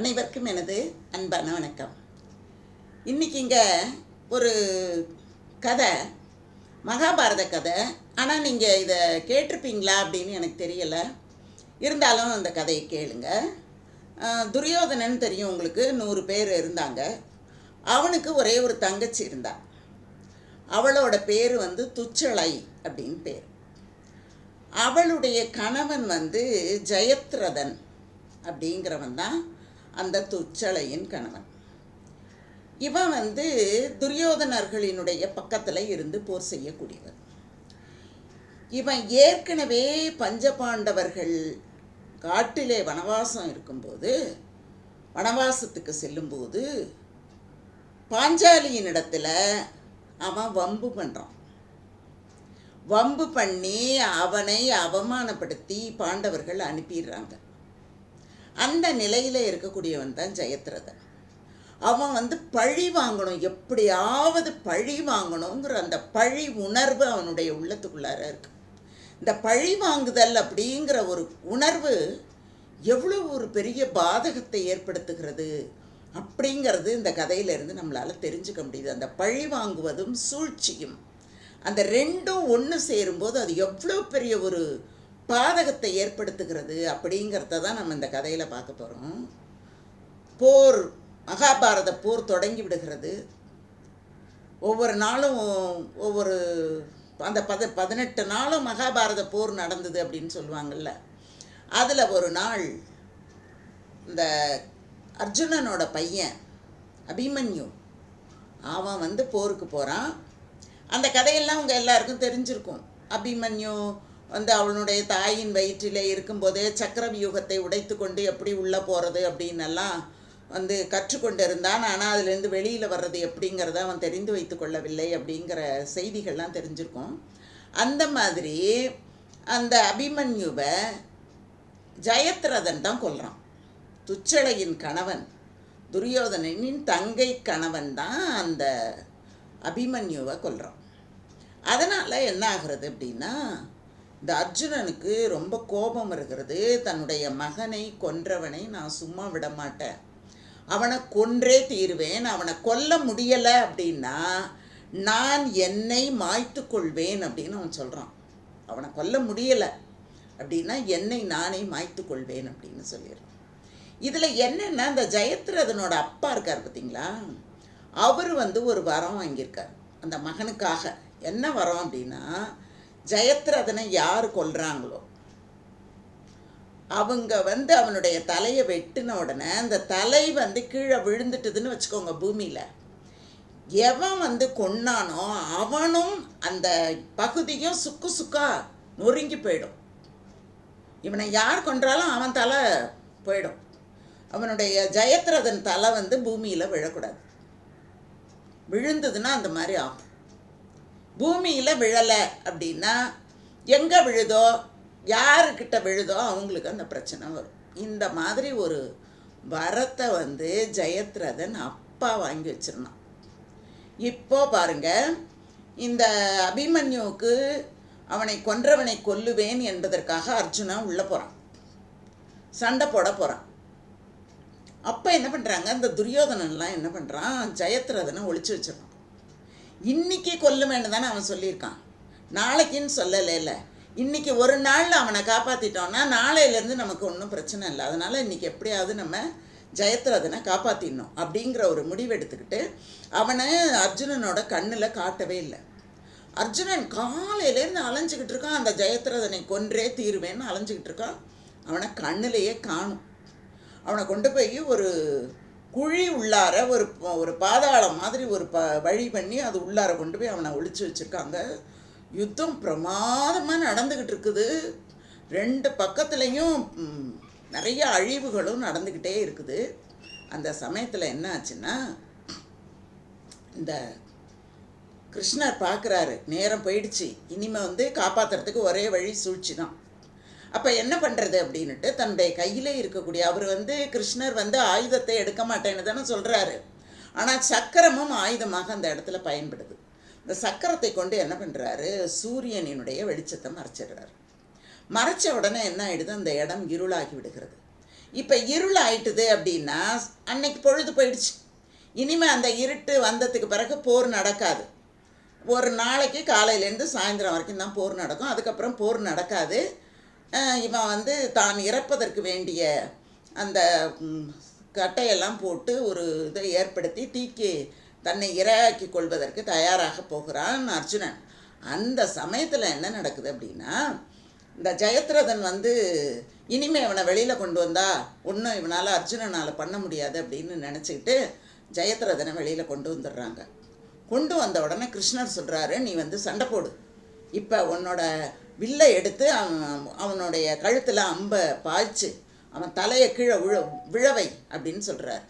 அனைவருக்கும் எனது அன்பான வணக்கம். இன்றைக்கி இங்கே ஒரு கதை மகாபாரத கதை. ஆனால் நீங்கள் இதை கேட்டிருப்பீங்களா அப்படின்னு எனக்கு தெரியலை. இருந்தாலும் அந்த கதையை கேளுங்க. துரியோதனன் தெரியும் உங்களுக்கு நூறு பேர் இருந்தாங்க. அவனுக்கு ஒரே ஒரு தங்கச்சி இருந்தா. அவளோட பேர் வந்து துச்சளை அப்படின்னு பேர். அவளுடைய கணவன் வந்து ஜெயத்ரதன் அப்படிங்கிறவன் தான். அந்த துச்சளையின் கணவன். இவன் வந்து துரியோதனர்களினுடைய பக்கத்தில் இருந்து போர் செய்யக்கூடியவன். இவன் ஏற்கனவே பஞ்சபாண்டவர்கள் காட்டிலே வனவாசம் இருக்கும்போது வனவாசத்துக்கு செல்லும்போது பாஞ்சாலியின் இடத்துல அவன் வம்பு பண்ணுறான் வம்பு பண்ணி அவனை அவமானப்படுத்தி பாண்டவர்கள் அனுப்பிடுறாங்க. அந்த நிலையில் இருக்கக்கூடியவன் தான் ஜெயத்ரதன். அவன் வந்து பழி வாங்கணும் எப்படியாவது பழி வாங்கணுங்கிற அந்த பழி உணர்வு அவனுடைய உள்ளத்துக்குள்ளார இருக்கு. இந்த பழி வாங்குதல் அப்படிங்கிற ஒரு உணர்வு எவ்வளோ ஒரு பெரிய பாதகத்தை ஏற்படுத்துகிறது அப்படிங்கிறது இந்த கதையிலேருந்து நம்மளால் தெரிஞ்சுக்க முடியுது. அந்த பழி வாங்குவதும் சூழ்ச்சியும் அந்த ரெண்டும் ஒன்று சேரும்போது அது எவ்வளோ பெரிய ஒரு பாதகத்தை ஏற்படுத்துகிறது அப்படிங்கிறத தான் நம்ம இந்த கதையில் பார்க்க போகிறோம் போர் மகாபாரத போர் தொடங்கி விடுகிறது. ஒவ்வொரு நாளும் ஒவ்வொரு அந்த பத பதினெட்டு நாளும் மகாபாரத போர் நடந்தது அப்படின்னு சொல்லுவாங்கள்ல அதில் ஒரு நாள் இந்த அர்ஜுனனோட பையன் அபிமன்யு அவன் வந்து போருக்கு போகிறான் அந்த கதையெல்லாம் உங்கள் எல்லாருக்கும் தெரிஞ்சிருக்கும். அபிமன்யு வந்து அவனுடைய தாயின் வயிற்றிலே இருக்கும்போதே சக்கர வியூகத்தை உடைத்து கொண்டு எப்படி உள்ளே போகிறது அப்படின்னெல்லாம் வந்து கற்றுக்கொண்டு இருந்தான் ஆனால் அதுலேருந்து வெளியில் வர்றது எப்படிங்கிறத அவன் தெரிந்து வைத்து கொள்ளவில்லை அப்படிங்கிற செய்திகள்லாம் தெரிஞ்சிருக்கும். அந்த மாதிரி அந்த அபிமன்யுவை ஜெயத்ரதன் தான் கொல்கிறான் துச்சளையின் கணவன் துரியோதனனின் தங்கை கணவன் தான் அந்த அபிமன்யுவை கொல்கிறான் அதனால் என்ன ஆகிறது அப்படின்னா இந்த அர்ஜுனனுக்கு ரொம்ப கோபம் இருக்கிறது. தன்னுடைய மகனை கொன்றவனை நான் சும்மா விட மாட்டேன். அவனை கொன்றே தீருவேன் அவனை கொல்ல முடியலை அப்படின்னா நான் என்னை மாய்த்து கொள்வேன் அப்படின்னு அவன் சொல்கிறான் அவனை கொல்ல முடியலை அப்படின்னா என்னை நானே மாய்த்து கொள்வேன் அப்படின்னு சொல்லிடுறான். இதில் என்னென்னா இந்த ஜெயத்ரதனோட அப்பா இருக்கார் பார்த்தீங்களா அவர் வந்து ஒரு வரம் வாங்கியிருக்கார். அந்த மகனுக்காக. என்ன வரம் அப்படின்னா ஜெயத்ரதனை யார் கொல்றாங்களோ அவங்க வந்து அவனுடைய தலையை வெட்டின உடனே அந்த தலை வந்து கீழே விழுந்துட்டுதுன்னு வச்சுக்கோங்க பூமியில். எவன் வந்து கொன்னானோ அவனும் அந்த பகுதியும் சுக்கு சுக்கா நொறுங்கி போயிடும். இவனை யார் கொன்றாலும் அவன் தலை போயிடும். அவனுடைய ஜெயத்ரதன் தலை வந்து பூமியில் விழக்கூடாது. விழுந்ததுன்னா அந்த மாதிரி ஆகும். பூமியில் விழலை அப்படின்னா எங்கே விழுதோ யாருக்கிட்ட விழுதோ அவங்களுக்கு அந்த பிரச்சனை வரும். இந்த மாதிரி ஒரு வரத்தை வந்து ஜெயத்ரதன் அப்பா வாங்கி வச்சிருந்தான். இப்போ பாருங்க இந்த அபிமன்யுவுக்கு அவனை கொன்றவனை கொல்லுவேன் என்பதற்காக அர்ஜுனா உள்ளே போகிறான் சண்டை போட போகிறான் அப்போ என்ன பண்ணுறாங்க இந்த துரியோதனன்லாம் என்ன பண்ணுறான் ஜெயத்ரதனை ஒழிச்சு வச்சிடறான். இன்னைக்கு கொல்லுமேன்னு தானே அவன் சொல்லியிருக்கான். நாளைக்குன்னு சொல்லலை இல்லை. இன்னைக்கு ஒரு நாளில் அவனை காப்பாற்றிட்டோன்னா நாளையிலேருந்து நமக்கு ஒன்றும் பிரச்சனை இல்லை. அதனால் இன்றைக்கி எப்படியாவது நம்ம ஜெயத்ரதனை காப்பாற்றிடணும் அப்படிங்கிற ஒரு முடிவு எடுத்துக்கிட்டு அவனை அர்ஜுனனோட கண்ணில் காட்டவே இல்லை. அர்ஜுனன் காலையிலேருந்து அலைஞ்சிக்கிட்டு இருக்கான். அந்த ஜெயத்ரதனை கொன்றே தீருவேன்னு அலைஞ்சிக்கிட்டு இருக்கான். அவனை கண்ணிலேயே காணும். அவனை கொண்டு போய் ஒரு குழி உள்ளார ஒரு ஒரு பாதாளம் மாதிரி ஒரு ப வழி பண்ணி அது உள்ளார கொண்டு போய் அவனை ஒழிச்சு வச்சுருக்காங்க. யுத்தம் பிரமாதமாக நடந்துக்கிட்டு இருக்குது. ரெண்டு பக்கத்துலேயும் நிறைய அழிவுகளும் நடந்துக்கிட்டே இருக்குது. அந்த சமயத்தில் என்ன ஆச்சுன்னா இந்த கிருஷ்ணர் பார்க்குறாரு நேரம் போயிடுச்சு. இனிமேல் வந்து காப்பாற்றுறதுக்கு ஒரே வழி சூழ்ச்சி தான் அப்போ என்ன பண்ணுறது அப்படின்னுட்டு தன்னுடைய கையிலே இருக்கக்கூடிய அவர் வந்து கிருஷ்ணர் வந்து ஆயுதத்தை எடுக்க மாட்டேன்னு தானே சொல்கிறாரு ஆனால் சக்கரமும் ஆயுதமாக அந்த இடத்துல பயன்படுது. இந்த சக்கரத்தை கொண்டு என்ன பண்ணுறாரு சூரியனினுடைய வெளிச்சத்தை மறைச்சிடுறாரு. மறைச்ச உடனே என்ன ஆயிடுது? அந்த இடம் இருளாகி விடுகிறது. இப்போ இருள் ஆயிட்டுது அப்படின்னா அன்னைக்கு பொழுது போயிடுச்சு. இனிமேல் அந்த இருட்டு வந்ததுக்கு பிறகு போர் நடக்காது. ஒரு நாளைக்கு காலையிலேருந்து சாயந்தரம் வரைக்கும் தான் போர் நடக்கும். அதுக்கப்புறம் போர் நடக்காது. இவன் வந்து தான் இறப்பதற்கு வேண்டிய அந்த கட்டையெல்லாம் போட்டு ஒரு இதை ஏற்படுத்தி தீக்கி தன்னை இரையாக்கி கொள்வதற்கு தயாராக போகிறான் அர்ஜுனன். அந்த சமயத்தில் என்ன நடக்குது அப்படின்னா இந்த ஜெயத்ரதன் வந்து இனிமே இவனை வெளியில் கொண்டு வந்தா ஒன்றும் இவனால் அர்ஜுனனால் பண்ண முடியாது அப்படின்னு நினச்சிக்கிட்டு ஜெயத்ரதனை வெளியில் கொண்டு வந்துடுறாங்க. கொண்டு வந்த உடனே கிருஷ்ணர் சொல்கிறாரு நீ வந்து சண்டை போடு. இப்போ உன்னோட வில்லை எடுத்து அவன் அவனுடைய கழுத்தில் அம்பை பாய்ச்சி அவன் தலையை கீழே விழ விழவை அப்படின்னு சொல்கிறார்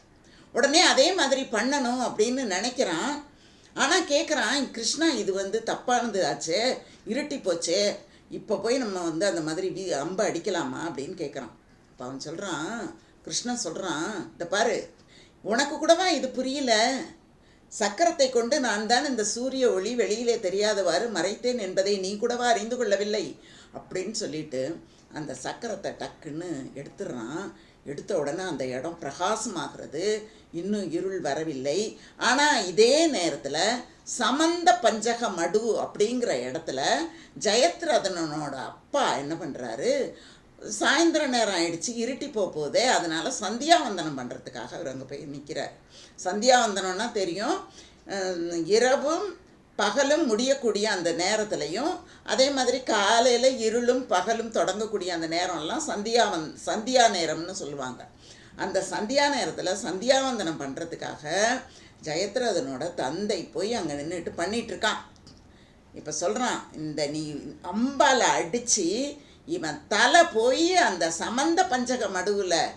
உடனே அதே மாதிரி பண்ணணும் அப்படின்னு நினைக்கிறான். ஆனால் கேட்குறான் கிருஷ்ணா இது வந்து தப்பானது ஆச்சே இருட்டி போச்சே இப்போ போய் நம்ம வந்து அந்த மாதிரி வீ அம்பை அடிக்கலாமா அப்படின்னு கேட்குறான் அப்போ அவன் சொல்கிறான் கிருஷ்ணன் சொல்கிறான் இந்த பாரு உனக்கு கூடவா இது புரியல? சக்கரத்தை கொண்டு நான் தான் இந்த சூரிய ஒளி வெளியிலே தெரியாதவாறு மறைத்தேன் என்பதை நீ கூடவா அறிந்து கொள்ளவில்லை? அப்படின்னு சொல்லிட்டு அந்த சக்கரத்தை டக்குன்னு எடுத்துடுறான். எடுத்த உடனே அந்த இடம் பிரகாசமாகிறது. இன்னும் இருள் வரவில்லை. ஆனால் இதே நேரத்தில் சமந்த பஞ்சக மடு அப்படிங்கிற இடத்துல ஜெயத்ரதனனோட அப்பா என்ன பண்ணுறாரு சாயந்தர நேரம் ஆயிடுச்சு இருட்டி போக போதே அதனால சந்தியாவந்தனம் பண்ணுறதுக்காக அவர் அங்கே போய் நிற்கிறார் சந்தியாவந்தனம்னா தெரியும் இரவும் பகலும் முடியக்கூடிய அந்த நேரத்துலையும் அதே மாதிரி காலையில் இருளும் பகலும் தொடங்கக்கூடிய அந்த நேரம்லாம் சந்தியாவன் சந்தியா நேரம்னு சொல்லுவாங்க. அந்த சந்தியா நேரத்தில் சந்தியாவந்தனம் பண்ணுறதுக்காக ஜெயத்ரதனோட தந்தை போய் அங்கே நின்றுட்டு பண்ணிகிட்ருக்கான் இருக்கான். இப்போ சொல்கிறான் இந்த நீ அம்பால் அடித்து இவன் தலை போய் அந்த சமந்த பஞ்சக மடுவில்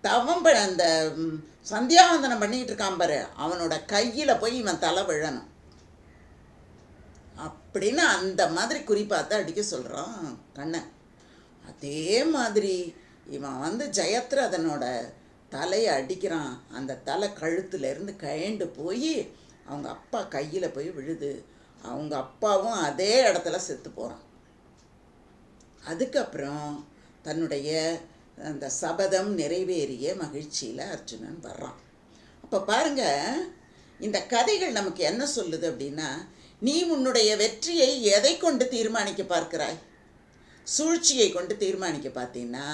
தவம் அந்த சந்தியாவந்தனம் பண்ணிக்கிட்டு இருக்கான் பாரு. அவனோட கையில் போய் இவன் தலை விழணும். அப்படின்னு அந்த மாதிரி குறிப்பாத்து அடிக்க சொல்கிறான் கண்ணன். அதே மாதிரி இவன் வந்து ஜெயத்ரதனோட தலையை அடிக்கிறான். அந்த தலை கழுத்துலேருந்து கயண்டு போய் அவங்க அப்பா கையில் போய் விழுது. அவங்க அப்பாவும் அதே இடத்துல செத்து போகிறான் அதுக்கப்புறம் தன்னுடைய அந்த சபதம் நிறைவேறிய மகிழ்ச்சியில் அர்ஜுனன் வர்றான். அப்போ பாருங்க இந்த கதைகள் நமக்கு என்ன சொல்லுது அப்படின்னா நீ உன்னுடைய வெற்றியை எதை கொண்டு தீர்மானிக்க பார்க்கிறாய்? சூழ்ச்சியை கொண்டு தீர்மானிக்க பார்த்தீங்கன்னா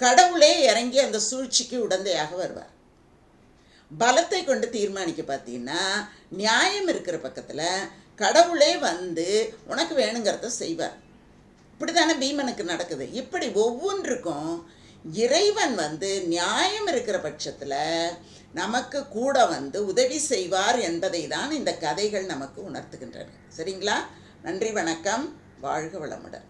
கடவுளே இறங்கி அந்த சூழ்ச்சிக்கு உடந்தையாக வருவார். பலத்தை கொண்டு தீர்மானிக்க பார்த்தீங்கன்னா நியாயம் இருக்கிற பக்கத்தில் கடவுளே வந்து உனக்கு வேணுங்கிறத செய்வார். இப்படி தானே பீமனுக்கு நடக்குது. இப்படி ஒவ்வொன்றுக்கும் இறைவன் வந்து நியாயம் இருக்கிற பட்சத்தில் நமக்கு கூட வந்து உதவி செய்வார் என்பதை தான் இந்த கதைகள் நமக்கு உணர்த்துகின்றன. சரிங்களா? நன்றி வணக்கம். வாழ்க வளமுடன்.